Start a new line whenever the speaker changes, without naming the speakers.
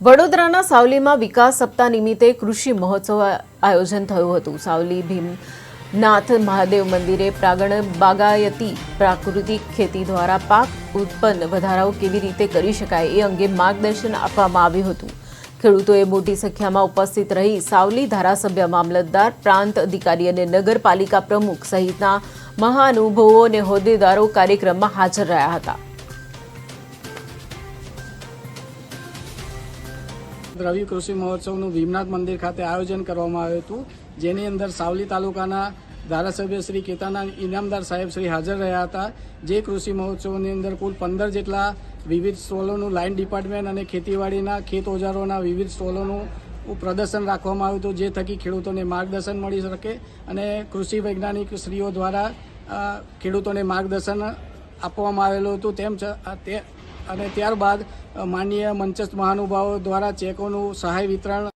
વડોદરાના સાવલીમાં વિકાસ સપ્તાહ નિમિત્તે કૃષિ મહોત્સવ આયોજન થયું હતું. સાવલી ભીમનાથ મહાદેવ મંદિરે પ્રાગણ બાગાયતી પ્રાકૃતિક ખેતી દ્વારા પાક ઉત્પન્ન વધારાઓ કેવી રીતે કરી શકાય એ અંગે માર્ગદર્શન આપવામાં આવ્યું હતું. ખેડૂતોએ મોટી સંખ્યામાં ઉપસ્થિત રહી સાવલી ધારાસભ્ય, મામલતદાર, પ્રાંત અધિકારી અને નગરપાલિકા પ્રમુખ સહિતના મહાનુભવો અને હોદ્દેદારો કાર્યક્રમમાં હાજર રહ્યા હતા.
રવિ કૃષિ મહોત્સવનું ભીમનાથ મંદિર ખાતે આયોજન કરવામાં આવ્યું હતું. જેની અંદર સાવલી તાલુકાના ધારાસભ્ય શ્રી કેતાના ઇનામદાર સાહેબ શ્રી હાજર રહ્યા હતા. જે કૃષિ મહોત્સવની અંદર કુલ પંદર જેટલા વિવિધ સ્ટોલોનું લાઇન ડિપાર્ટમેન્ટ અને ખેતીવાડીના ખેત ઓજારોના વિવિધ સ્ટોલોનું પ્રદર્શન રાખવામાં આવ્યું હતું, જે થકી ખેડૂતોને માર્ગદર્શન મળી શકે અને કૃષિ વૈજ્ઞાનિક શ્રીઓ દ્વારા ખેડૂતોને માર્ગદર્શન આપવામાં આવેલું હતું. તેમ તે અને ત્યારબાદ માનનીય મંચસ્થ મહાનુભાવો દ્વારા ચેકોનું સહાય વિતરણ